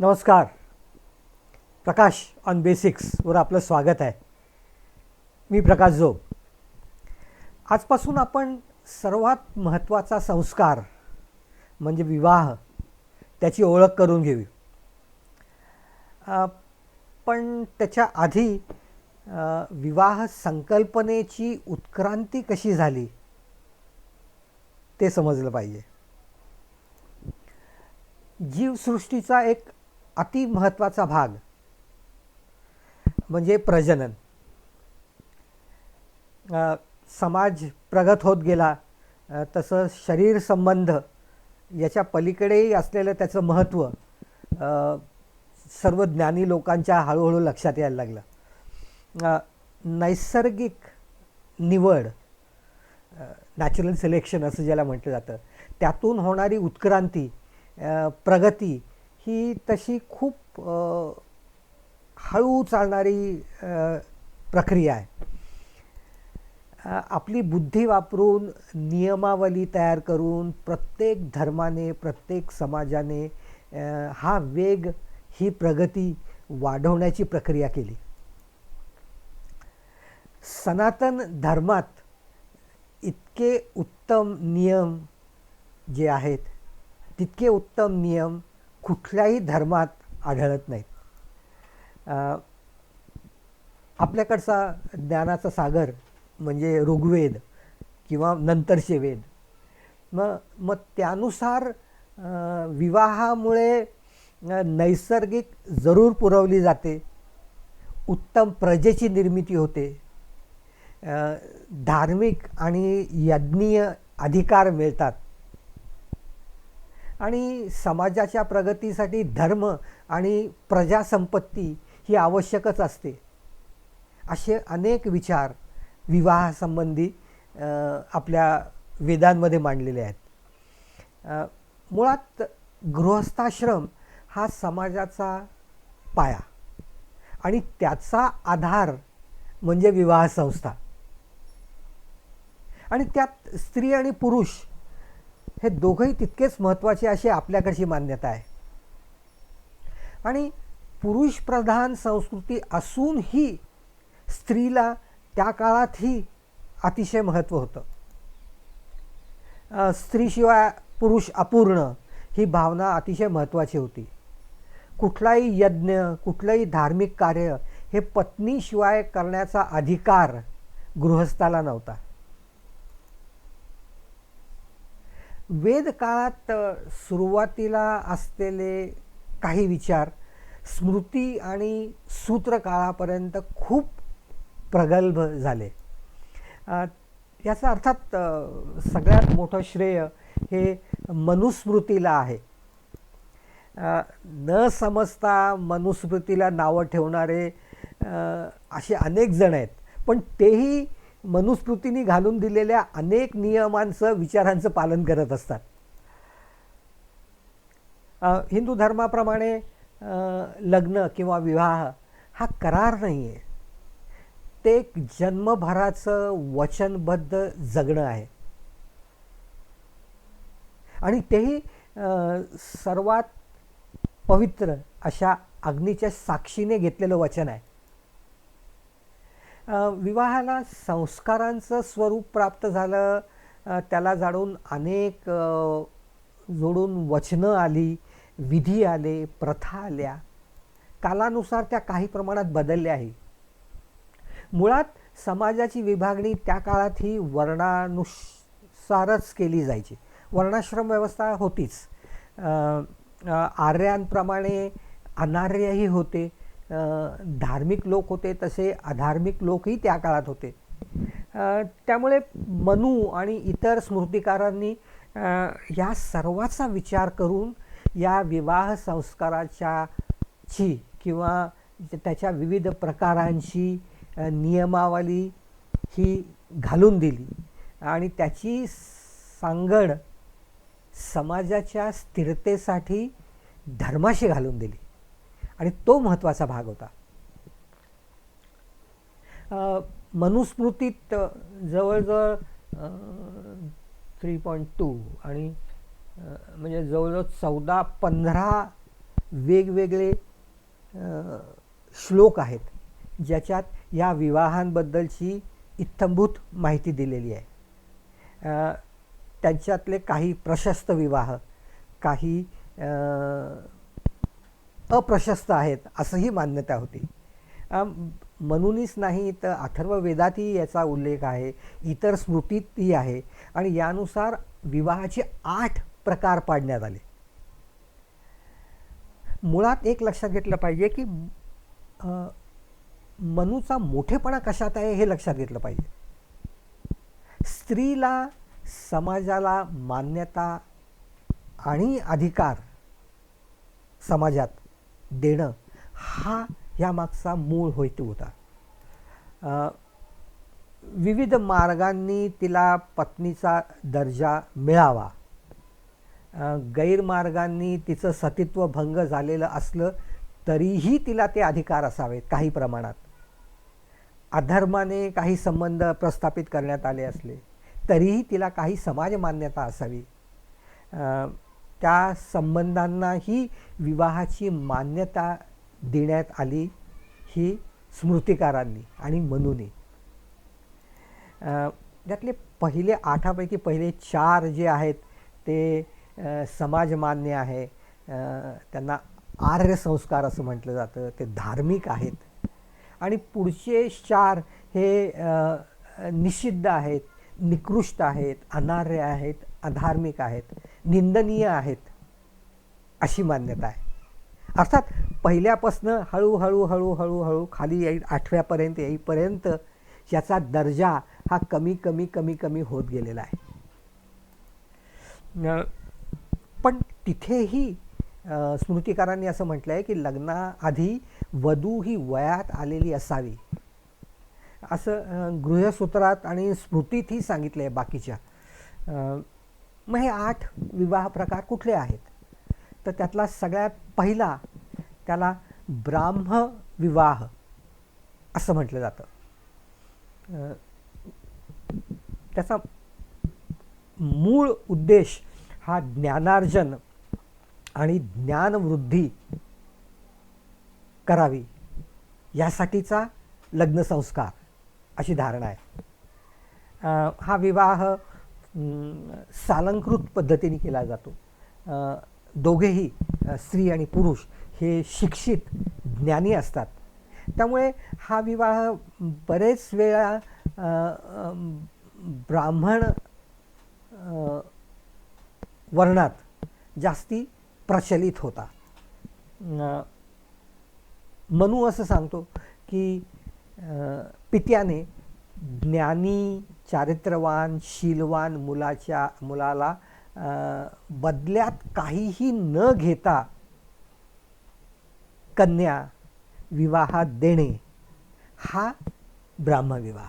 नमस्कार. प्रकाश ऑन बेसिक्सवर आपलं स्वागत आहे. मी प्रकाश जोग. आजपासून आपण सर्वात महत्त्वाचा संस्कार म्हणजे विवाह त्याची ओळख करून घेऊ. पण त्याच्या आधी विवाह संकल्पनेची उत्क्रांती कशी झाली? ते समजलं पाहिजे. जीवसृष्टीचा एक अति महत्त्वाचा भाग म्हणजे प्रजनन. समाज प्रगत होत गेला तसं शरीर संबंध याच्या पलीकडेही असलेलं त्याचं महत्त्व सर्व ज्ञानी लोकांच्या हळूहळू लक्षात यायला लागलं. नैसर्गिक निवड नॅचरल सिलेक्शन असं ज्याला म्हटलं जातं त्यातून होणारी उत्क्रांती प्रगती ही तशी खूप हळू चालणारी प्रक्रिया आहे. आपली बुद्धी वापरून नियमावली तयार करून प्रत्येक धर्माने प्रत्येक समाजाने हा वेग ही प्रगती वाढवण्याची प्रक्रिया केली. सनातन धर्मात इतके उत्तम नियम जे आहेत तितके उत्तम नियम कुठल्याही धर्मात आढळत नाहीत. आपल्याकडचा ज्ञानाचा सागर म्हणजे ऋग्वेद किंवा नंतरचे वेद. मग मग त्यानुसार विवाहामुळे नैसर्गिक जरूर पुरवली जाते. उत्तम प्रजेची निर्मिती होते. धार्मिक आणि यज्ञीय अधिकार मिळतात. आणि समाजाच्या प्रगतीसाठी धर्म आणि प्रजासंपत्ती ही आवश्यकच असते. असे अनेक विचार विवाहासंबंधी आपल्या वेदांमध्ये मांडलेले आहेत. मुळात गृहस्थाश्रम हा समाजाचा पाया आणि त्याचा आधार म्हणजे विवाह संस्था. आणि त्यात स्त्री आणि पुरुष हे दोघंही तितकेच महत्त्वाचे अशी आपल्याकडची मान्यता आहे. आणि पुरुषप्रधान संस्कृती असूनही स्त्रीला त्या काळातही अतिशय महत्त्व होतं. स्त्रीशिवाय पुरुष अपूर्ण ही भावना अतिशय महत्त्वाची होती. कुठलाही यज्ञ कुठलंही धार्मिक कार्य हे पत्नीशिवाय करण्याचा अधिकार गृहस्थाला नव्हता. वेदकाळात सुरुवातीला असलेले काही विचार स्मृती आणि सूत्रकाळापर्यंत खूप प्रगल्भ झाले. याचा अर्थात सगळ्यात मोठं श्रेय हे मनुस्मृतीला आहे. न समजता मनुस्मृतीला नावं ठेवणारे असे अनेक जण आहेत. पण तेही मनुस्मृतीने घालून दिलेल्या अनेक नियमांचं विचारांचं पालन करत असतात. हिंदू धर्माप्रमाणे लग्न किंवा विवाह हा करार नाही आहे ते एक जन्मभराचं वचनबद्ध जगणं आहे. आणि तेही सर्वात पवित्र अशा अग्नीच्या साक्षीने घेतलेलं वचन आहे. विवाहाला संस्कारांचं स्वरूप प्राप्त झालं. त्याला जाणून अनेक जोडून वचनं आली विधी आले प्रथा आल्या. कालानुसार त्या काही प्रमाणात बदलल्या आहे मुळात समाजाची विभागणी त्या काळात ही वर्णानुसारच केली जायची. वर्णाश्रम व्यवस्था होतीच. आर्यांप्रमाणे अनार्यही होते. धार्मिक लोक होते तसे अधार्मिक लोकही त्या काळात होते. त्यामुळे मनू आणि इतर स्मृतिकारांनी या सर्वाचा विचार करून या विवाह संस्काराच्या ची किंवा त्याच्या विविध प्रकारांची नियमावली ही घालून दिली. आणि त्याची सांगड समाजाच्या स्थिरतेसाठी धर्माशी घालून दिली. आणि तो महत्त्वाचा भाग होता. मनुस्मृतीत जवळजवळ थ्री पॉईंट टू आणि म्हणजे जवळजवळ चौदा पंधरा वेगवेगळे श्लोक आहेत ज्याच्यात या विवाहांबद्दलची इत्थंभूत माहिती दिलेली आहे. त्यांच्यातले काही प्रशस्त विवाह काही अप्रशस्त आहेत असंही मान्यता होती. म्हणूनच नाही तर अथर्व वेदातही याचा उल्लेख आहे इतर स्मृतीतही आहे आणि यानुसार विवाहाचे आठ प्रकार पाडण्यात आले. मुळात एक लक्षात घेतलं पाहिजे की मनूचा मोठेपणा कशात आहे हे लक्षात घेतलं पाहिजे. स्त्रीला समाजाला मान्यता आणि अधिकार समाजात देणं हा यामागचा मूळ हेतू होता. विविध मार्गांनी तिला पत्नीचा दर्जा मिळावा. गैरमार्गांनी तिचं सतीत्व भंग झालेलं असलं तरीही तिला ते अधिकार असावेत काही प्रमाणात. अधर्माने काही संबंध प्रस्थापित करण्यात आले असले तरीही तिला काही समाज मान्यता असावी त्या संबंधांनाही विवाहाची मान्यता देण्यात आली ही स्मृतिकारांनी आणि मनूने. त्यातले पहिले आठापैकी पहिले चार जे आहेत ते समाजमान्य आहे. त्यांना आर्य संस्कार असं म्हटलं जातं ते धार्मिक आहेत. आणि पुढचे चार हे निषिद्ध आहेत निकृष्ट आहेत अनार्य आहेत अधार्मिक आहेत. निंदनीय आहेत अशी मान्यता आहे. अर्थात पहिल्यापासनं हळूहळू हळूहळू हळू खाली येईल आठव्यापर्यंत येईपर्यंत याचा दर्जा हा कमी कमी कमी कमी होत गेलेला आहे. पण तिथेही स्मृतिकारांनी असं म्हटलं आहे की लग्नाआधी वधू ही वयात आलेली असावी. असं गृहसूत्रात आणि स्मृतीतही सांगितलं आहे बाकीच्या. मग हे आठ विवाह प्रकार कुठले आहेत? तर त्यातला सगळ्यात पहिला त्याला ब्राह्म विवाह असं म्हटलं जातं. त्याचा मूळ उद्देश हा ज्ञानार्जन आणि ज्ञानवृद्धी करावी. यासाठीचा लग्नसंस्कार अशी धारणा आहे. हा विवाह सालंकृत पद्धतीने केला जातो. दोघेही स्त्री आणि पुरुष हे शिक्षित ज्ञानी असतात. त्यामुळे हा विवाह बरेच वेळा ब्राह्मण वर्णात जास्ती प्रचलित होता. मनू असं सांगतो की पित्याने ज्ञानी चारित्र्यवान शीलवान मुलाच्या मुलाला बदल्यात काहीही न घेता कन्या विवाहात देणे हा ब्राह्मविवाह.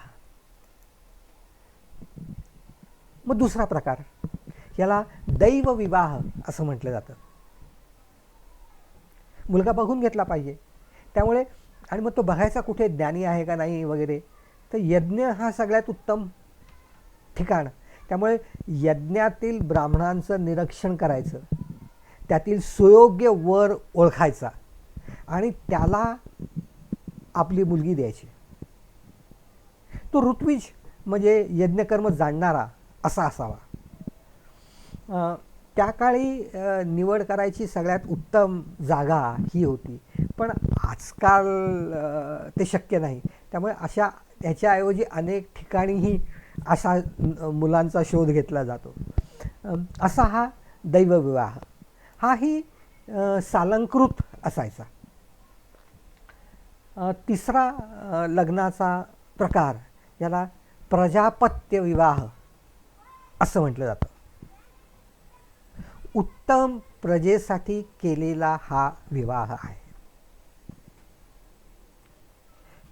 मग दुसरा प्रकार याला दैव विवाह असं म्हटलं जातं. मुलगा बघून घेतला पाहिजे. त्यामुळे आणि मग तो बघायचा कुठे ज्ञानी आहे का नाही वगैरे तर यज्ञ हा सगळ्यात उत्तम ठिकाण. त्यामुळे यज्ञातील ब्राह्मणांचं निरीक्षण करायचं. त्यातील सुयोग्य वर ओळखायचा. आणि त्याला आपली मुलगी द्यायची. तो ऋत्विज म्हणजे यज्ञकर्म जाणणारा असा असावा. त्या काळी निवड करायची सगळ्यात उत्तम जागा ही होती. पण आजकाल ते शक्य नाही. त्यामुळे अशा त्याच्याऐवजी अनेक ठिकाणीही असा मुलांचा शोध घेतला जातो. असा हा दैवविवाह. हाही सालंकृत असायचा. तिसरा लग्नाचा प्रकार याला प्रजापत्य विवाह असं म्हटलं जातं. उत्तम प्रजेसाठी केलेला हा विवाह आहे.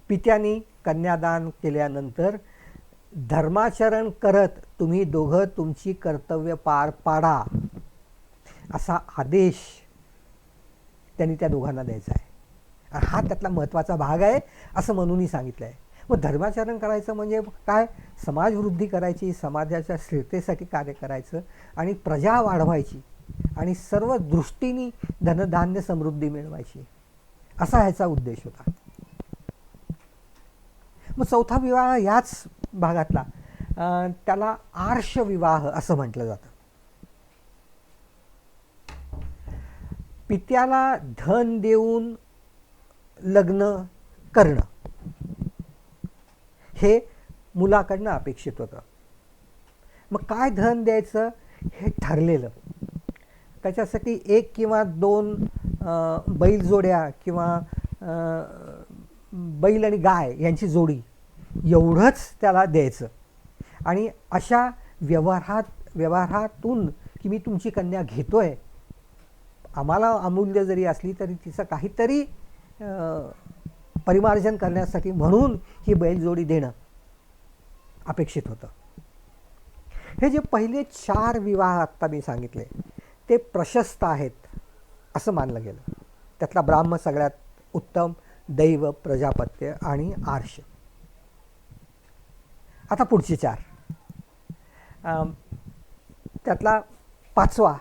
पित्यानी कन्यादान केल्यानंतर धर्माचरण करत तुम्ही दोघं तुमची कर्तव्य पार पाडा असा आदेश त्यांनी त्या दोघांना द्यायचा आहे. हा त्यातला महत्त्वाचा भाग आहे असं म्हणूनही सांगितलं आहे मग धर्माचरण करायचं म्हणजे काय? समाजवृद्धी करायची समाजाच्या स्थिरतेसाठी कार्य करायचं आणि प्रजा वाढवायची आणि सर्व दृष्टीने धनधान्य समृद्धी मिळवायची. असा ह्याचा उद्देश होता. मग चौथा विवाह याच भागातला. त्याला आर्ष विवाह असं म्हटलं जातं. पित्याला धन देऊन लग्न करणं. हे मुलाकडनं अपेक्षित होतं. मग काय धन द्यायचं? हे ठरलेलं. त्याच्यासाठी एक किंवा दोन बैलजोड्या किंवा बैल आणि गाय यांची जोडी एवढंच त्याला द्यायचं. आणि अशा व्यवहारात व्यवहारातून की मी तुमची कन्या घेतो आहे आम्हाला अमूल्य जरी असली तरी तिचं काहीतरी परिमार्जन करण्यासाठी म्हणून ही बैलजोडी देणं अपेक्षित होतं. हे जे पहिले चार विवाह आत्ता मी सांगितले ते प्रशस्त आहेत असं मानलं गेलं. त्यातला ब्राह्म सगळ्यात उत्तम दैव प्रजापत्य आणि आर्ष आता पुढचे चार. त्यातला पाचवा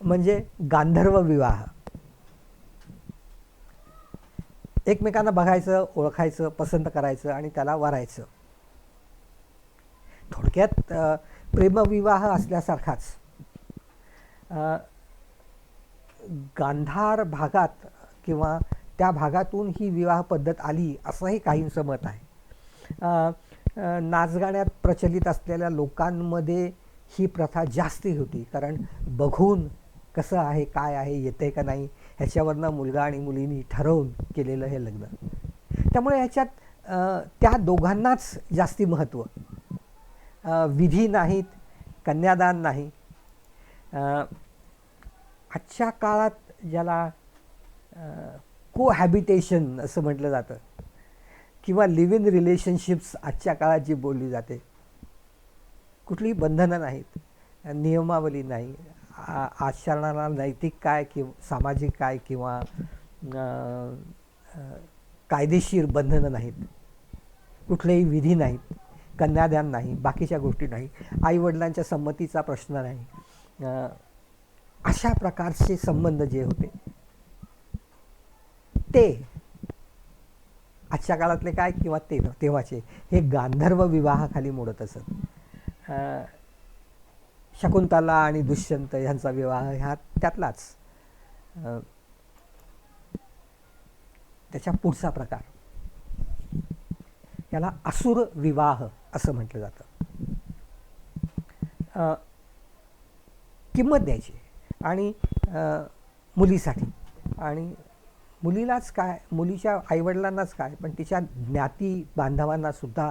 म्हणजे गांधर्व विवाह. एकमेकांना बघायचं ओळखायचं पसंत करायचं आणि त्याला वरायचं. थोडक्यात प्रेमविवाह असल्यासारखाच. गांधार भागात किंवा त्या भागातून ही विवाह पद्धत आली असंही काहींचं मत आहे. नाचगाण्यात प्रचलित असलेल्या लोकांमध्ये ही प्रथा जास्ती होती. कारण बघून कसं आहे काय आहे येते का नाही ह्याच्यावरनं मुलगा आणि मुलींनी ठरवून केलेलं हे लग्न. त्यामुळे ह्याच्यात त्या दोघांनाच जास्ती महत्त्व. विधी नाहीत कन्यादान नाही. आजच्या काळात ज्याला कोहॅबिटेशन असं म्हटलं जातं किंवा लिव्ह इन रिलेशनशिप्स आजच्या काळात जी बोलली जाते कुठलीही बंधनं नाहीत नियमावली नाही आचरणाला नैतिक काय किंवा सामाजिक काय किंवा कायदेशीर बंधनं नाहीत कुठलेही विधी नाहीत कन्यादान नाही बाकीच्या गोष्टी नाही आईवडिलांच्या संमतीचा प्रश्न नाही अशा प्रकारचे संबंध जे होते ते आजच्या काळातले काय किंवा ते तेव्हाचे हे गांधर्व विवाहाखाली मोडत असत. शकुंतला आणि दुष्यंत ह्यांचा विवाह ह्या त्यातलाच. त्याच्या पुढचा प्रकार. याला असुर विवाह असं म्हटलं जातं. किंमत द्यायची आणि मुलीसाठी आणि मुलीलाच काय मुलीच्या आईवडिलांनाच काय पण तिच्या ज्ञाती बांधवांनासुद्धा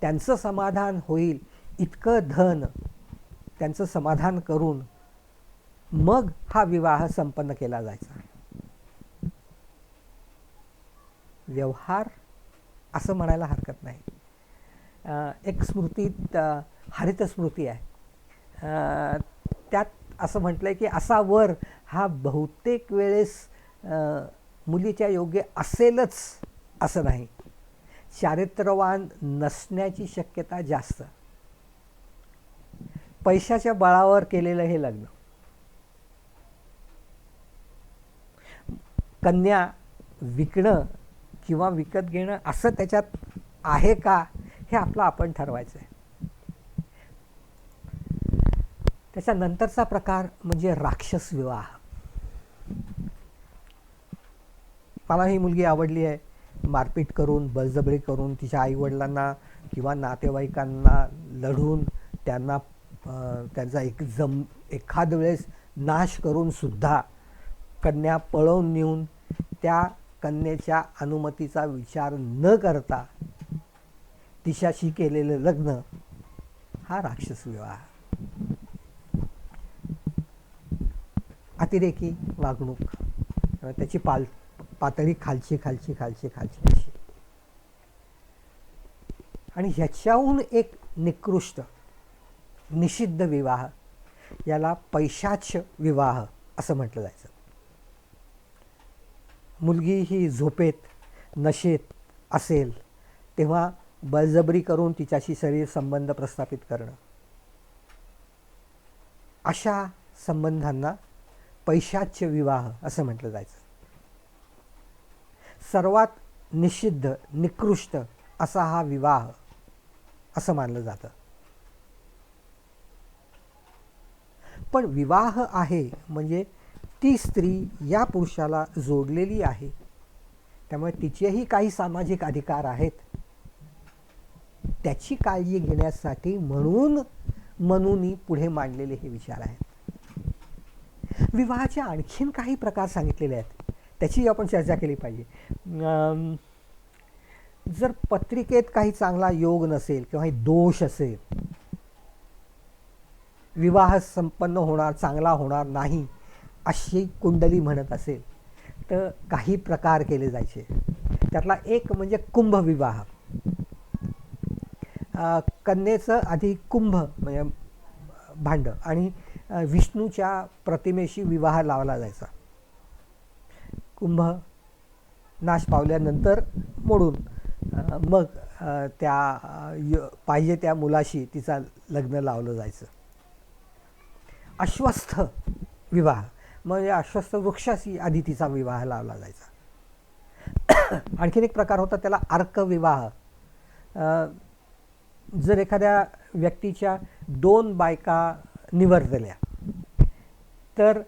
त्यांचं समाधान होईल इतकं धन त्यांचं समाधान करून मग हा विवाह संपन्न केला जायचा. व्यवहार असं म्हणायला हरकत नाही. एक स्मृतीत हरितस्मृती हरित स्मृती आहे. त्यात असं म्हटलं आहे की असा वर हा बहुतेक वेळेस मुलीच्या योग्य असेलच असं नाही. चारित्र्यवान नसण्याची शक्यता जास्त. पैशाच्या बळावर केलेलं हे लग्न. कन्या विकणं किंवा विकत घेणं असं त्याच्यात आहे का हे आपलं आपण ठरवायचं आहे. त्याच्यानंतरचा प्रकार म्हणजे राक्षस विवाह. मला ही मुलगी आवडली आहे. मारपीट करून बळजबरी करून तिच्या आईवडिलांना किंवा नातेवाईकांना लढून त्यांना त्यांचा एक जम एखाद वेळेस नाश करूनसुद्धा कन्या पळवून नेऊन त्या कन्येच्या अनुमतीचा विचार न करता तिच्याशी केलेलं लग्न हा राक्षस विवाह. अतिरेकी वागणूक. त्याची पाल पातळी खालची खालची खालची खालची अशी आणि ह्याच्याहून एक निकृष्ट निषिद्ध विवाह याला पैशाच विवाह असं म्हटलं जायचं. मुलगी ही झोपेत नशेत असेल तेव्हा बळजबरी करून तिच्याशी शरीर संबंध प्रस्थापित करणं. अशा संबंधांना पैशाच्य विवाह असं म्हटलं जायचं. सर्वात निषिद्ध निकृष्ट असा हा विवाह असं मानलं जातं. पण विवाह आहे म्हणजे ती स्त्री या पुरुषाला जोडलेली आहे. त्यामुळे तिचेही काही सामाजिक अधिकार आहेत. त्याची काळजी घेण्यासाठी म्हणून मनूनी पुढे मांडलेले हे विचार आहेत. विवाहाचे आणखीन काही प्रकार सांगितलेले आहेत. त्याची आपण चर्चा केली पाहिजे. जर पत्रिकेत काही चांगला योग नसेल किंवा काही दोष असेल विवाह संपन्न होणार चांगला होणार नाही अशी कुंडली म्हणत असेल तर काही प्रकार केले जायचे. त्यातला एक म्हणजे कुंभविवाह. कन्येचं आधी कुंभ म्हणजे भांड आणि विष्णूच्या प्रतिमेशी विवाह लावला जायचा. कुंभ नाश पावल्यानंतर मोडून मग त्या य- पाहिजे त्या मुलाशी तिचा लग्न लावलं जायचं. अश्वस्थ विवाह म्हणजे अश्वस्थ वृक्षाशी आधी तिचा विवाह लावला जायचा. आणखीन एक प्रकार होता त्याला अर्क विवाह. जर एखाद्या व्यक्तीच्या दोन बायका निवडलेल्या तर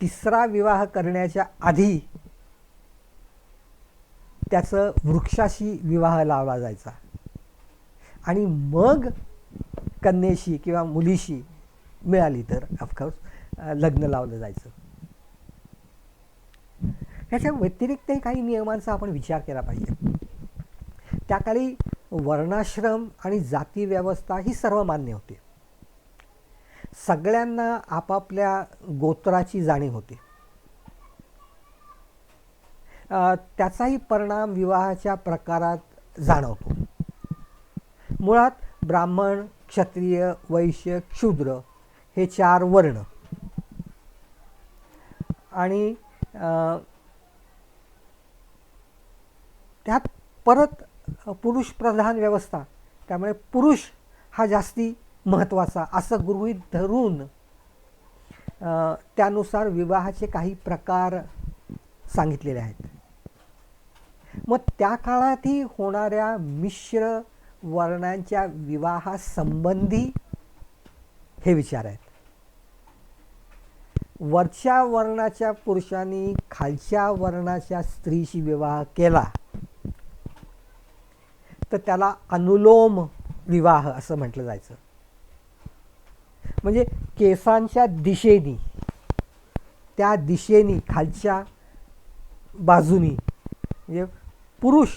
तिसरा विवाह करण्याच्या आधी त्याचं वृक्षाशी विवाह लावला जायचा. आणि मग कन्येशी किंवा मुलीशी मिळाली तर ऑफकोर्स लग्न लावलं जायचं. ह्याच्या व्यतिरिक्तही काही नियमांचा आपण विचार केला पाहिजे. त्या काळी वर्णाश्रम आणि जाती व्यवस्था ही सर्वमान्य होती. सगळ्यांना आपापल्या गोत्राची जाणीव होती. त्याचाही परिणाम विवाहाच्या प्रकारात जाणवतो. मुळात ब्राह्मण क्षत्रिय वैश्य क्षुद्र हे चार वर्ण. आणि त्यात परत पुरुष प्रधान व्यवस्था. त्यामुळे पुरुष हा जास्ती महत्त्वाचा असं गृहीत धरून त्यानुसार विवाहाचे काही प्रकार सांगितलेले आहेत. मग त्या काळातही होणाऱ्या मिश्र वर्णांच्या विवाहासंबंधी हे विचार आहेत. वरच्या वर्णाच्या पुरुषांनी खालच्या वर्णाच्या स्त्रीशी विवाह केला तर त्याला अनुलोम विवाह असं म्हटलं जायचं. म्हणजे केसांच्या दिशेनी त्या दिशेनी खालच्या बाजूनी म्हणजे पुरुष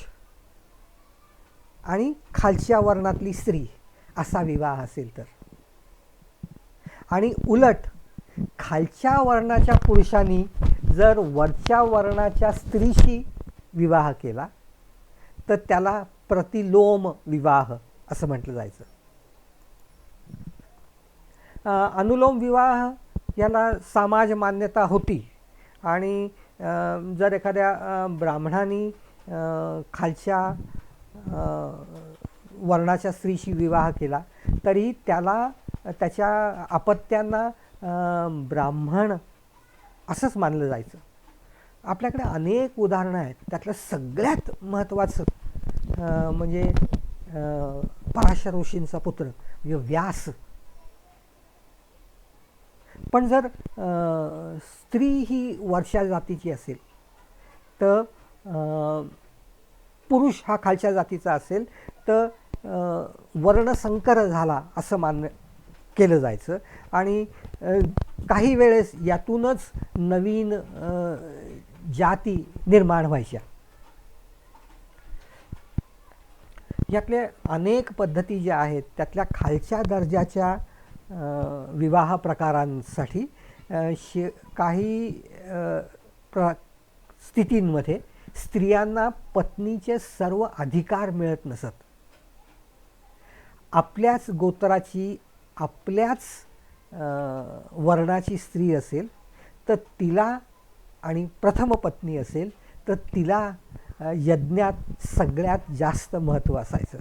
आणि खालच्या वर्णातली स्त्री असा विवाह असेल तर. आणि उलट खालच्या वर्णाच्या पुरुषांनी जर वरच्या वर्णाच्या स्त्रीशी विवाह केला तर त्याला प्रतिलोम विवाह असं म्हटलं जायचं. अनुलोम विवाह याला समाज मान्यता होती. आणि जर एखाद्या ब्राह्मणांनी खालच्या वर्णाच्या स्त्रीशी विवाह केला तरी त्याला त्याच्या अपत्यांना ब्राह्मण असंच मानलं जायचं. आपल्याकडे अनेक उदाहरणं आहेत. त्यातलं सगळ्यात महत्त्वाचं म्हणजे पराशर ऋषींचा पुत्र म्हणजे व्यास. पण जर स्त्री ही वर्षा जातीची असेल तर पुरुष हा खालच्या जातीचा असेल तर वर्णसंकर झाला असं मान्य केलं जायचं. आणि काही वेळेस यातूनच नवीन जाती निर्माण व्हायच्या. यातल्या अनेक पद्धती ज्या आहेत त्यातल्या खालच्या दर्जाच्या विवाह प्रकारांसाठी शि शे काही प्र स्थितींमध्ये स्त्रियांना पत्नीचे सर्व अधिकार मिळत नसत. आपल्याच गोत्राची आपल्याच वर्णाची स्त्री असेल तर तिला आणि प्रथम पत्नी असेल तर तिला यज्ञात सगळ्यात जास्त महत्त्व असायचं.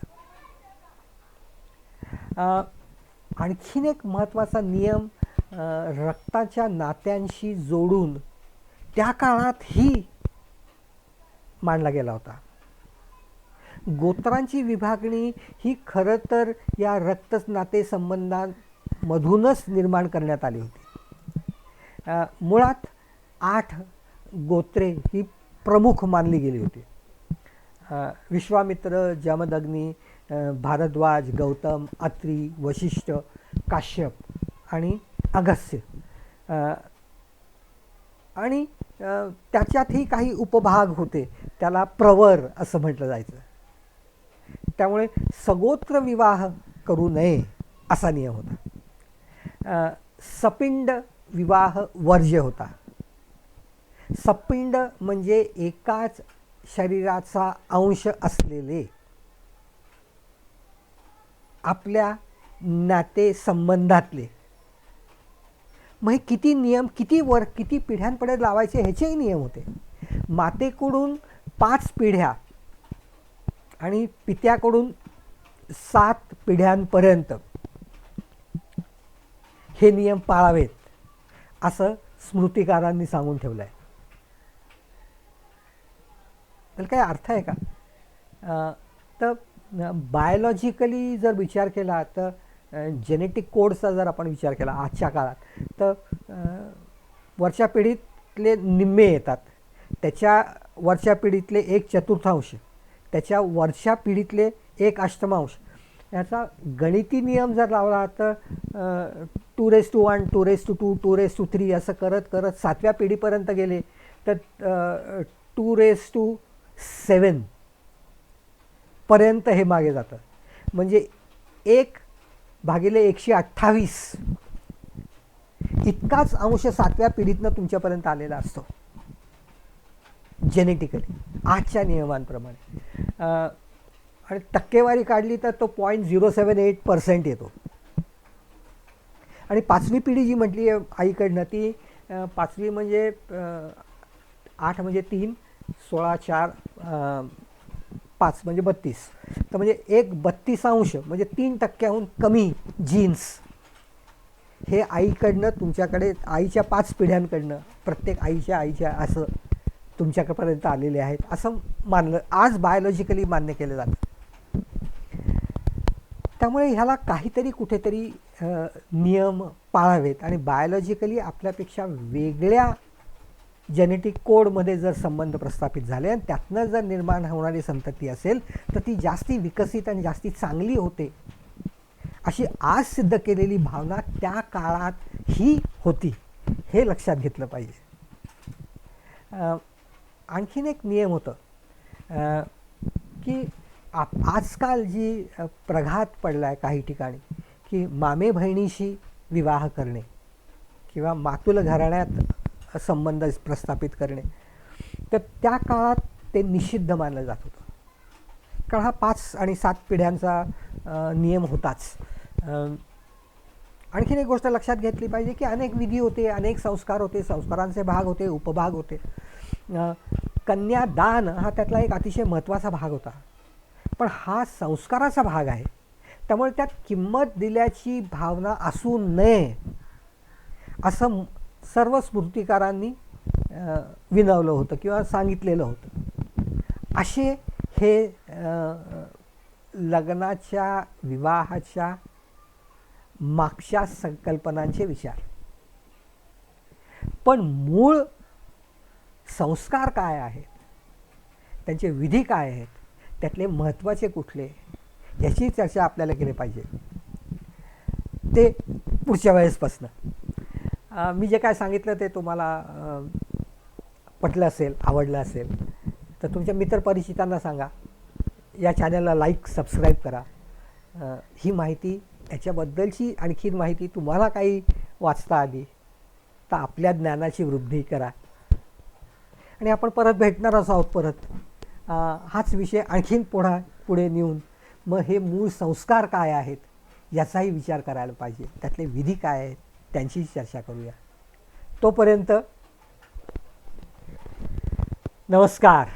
आणखीन एक महत्त्वाचा नियम रक्ताच्या नात्यांशी जोडून त्या काळात ही मांडला गेला होता. गोत्रांची विभागणी ही खरं तर या रक्त नातेसंबंधांमधूनच निर्माण करण्यात आली होती. मुळात आठ गोत्रे ही प्रमुख मानली गेली होती. विश्वामित्र जमदग्नी भारद्वाज गौतम अत्री वशिष्ठ काश्यप आणि अगस्त्य. आणि त्याच्यातही काही उपभाग होते. त्याला प्रवर असं म्हटलं जायचं. त्यामुळे सगोत्र विवाह करू नये असा नियम होता. सपिंड विवाह वर्ज्य होता. सपिंड म्हणजे एकाच शरीराचा अंश असलेले आपल्या नातेसंबंधातले मग हे किती नियम किती वर किती पिढ्यांपुढे लावायचे ह्याचेही नियम होते. मातेकडून पाच पिढ्या आणि पित्याकडून सात पिढ्यांपर्यंत हे नियम पाळावेत असं स्मृतिकारांनी सांगून ठेवलं आहे त्याला काय अर्थ आहे का? तर बायोलॉजिकली जर विचार केला तर जेनेटिक कोडचा जर आपण विचार केला आजच्या काळात तर वरच्या पिढीतले निम्मे येतात. त्याच्या वरच्या पिढीतले एक चतुर्थांश त्याच्या वरच्या पिढीतले एक अष्टमांश. याचा गणिती नियम जर लावला तर two raise to one two raise to two two raise to three असं करत करत सातव्या पिढीपर्यंत गेले तर टू रेस टू सेवन पर्यंत हे मागे जातं. म्हणजे एक भागिले एकशे अठ्ठावीस. इतकाच अंश सातव्या पिढीतनं तुमच्यापर्यंत आलेला असतो. जेनेटिकली आजच्या नियमांप्रमाणे. आणि टक्केवारी काढली तर तो point zero seven eight percent येतो. आणि पाचवी पिढी जी म्हटली आहे आईकडनं ती पाचवी म्हणजे आठ म्हणजे तीन सोळा चार पाच म्हणजे बत्तीस. तर म्हणजे एक बत्तीसांश म्हणजे तीन टक्क्याहून कमी जीन्स हे आईकडनं तुमच्याकडे आईच्या पाच पिढ्यांकडनं प्रत्येक आईच्या आईच्या असं तुमच्यापर्यंत आलेले आहेत असं मानलं आज बायोलॉजिकली मान्य केलं जातं. त्यामुळे ह्याला काहीतरी कुठेतरी नियम पाळावेत आणि बायोलॉजिकली आपल्यापेक्षा वेगळ्या जेनेटिक कोडमध्ये जर संबंध प्रस्थापित झाले आणि त्यातनं जर निर्माण होणारी संतती असेल तर ती जास्ती विकसित आणि जास्ती चांगली होते. अशी आज सिद्ध केलेली भावना त्या काळात ही होती हे लक्षात घेतलं पाहिजे. आणखीन एक नियम होतं की आप आजकाल जी प्रघात पडला आहे काही ठिकाणी की मामे बहिणीशी विवाह करणे किंवा मातुल घराण्यात संबंध प्रस्थापित करणे. तर त्या काळात ते निषिद्ध मानलं जात होतं. कारण हा पाच आणि सात पिढ्यांचा नियम होताच. आणखीन एक गोष्ट लक्षात घेतली पाहिजे की अनेक विधी होते अनेक संस्कार होते संस्कारांचे भाग होते उपभाग होते. कन्यादान हा त्यातला एक अतिशय महत्त्वाचा भाग होता. पण हा संस्काराचा भाग आहे. त्यामुळे त्यात किंमत दिल्याची भावना असू नये असं सर्व स्मृतिकारांनी विनवलं होतं किंवा सांगितलेलं होतं. असे हे लग्नाच्या विवाहाच्या मागच्या संकल्पनांचे विचार. पण मूळ संस्कार काय आहेत? त्यांचे विधी काय आहेत? त्यातले महत्त्वाचे कुठले? याची चर्चा आपल्याला केली पाहिजे. ते पुढच्या वेळेसपासनं. मी जे काय सांगितलं ते तुम्हाला पटलं असेल आवडलं असेल तर तुमच्या मित्रपरिचितांना सांगा. या चॅनलला लाईक सबस्क्राईब करा. ही माहिती याच्याबद्दलची आणखीन माहिती तुम्हाला काही वाचता आली तर आपल्या ज्ञानाची वृद्धी करा. आणि आपण परत भेटणारच आहोत परत. हाच विषय आणखीन पुढा पुढे नेऊन. मग हे मूळ संस्कार काय आहेत याचाही विचार करायला पाहिजे. त्यातले विधी काय आहेत त्यांची चर्चा करूया. तोपर्यंत नमस्कार.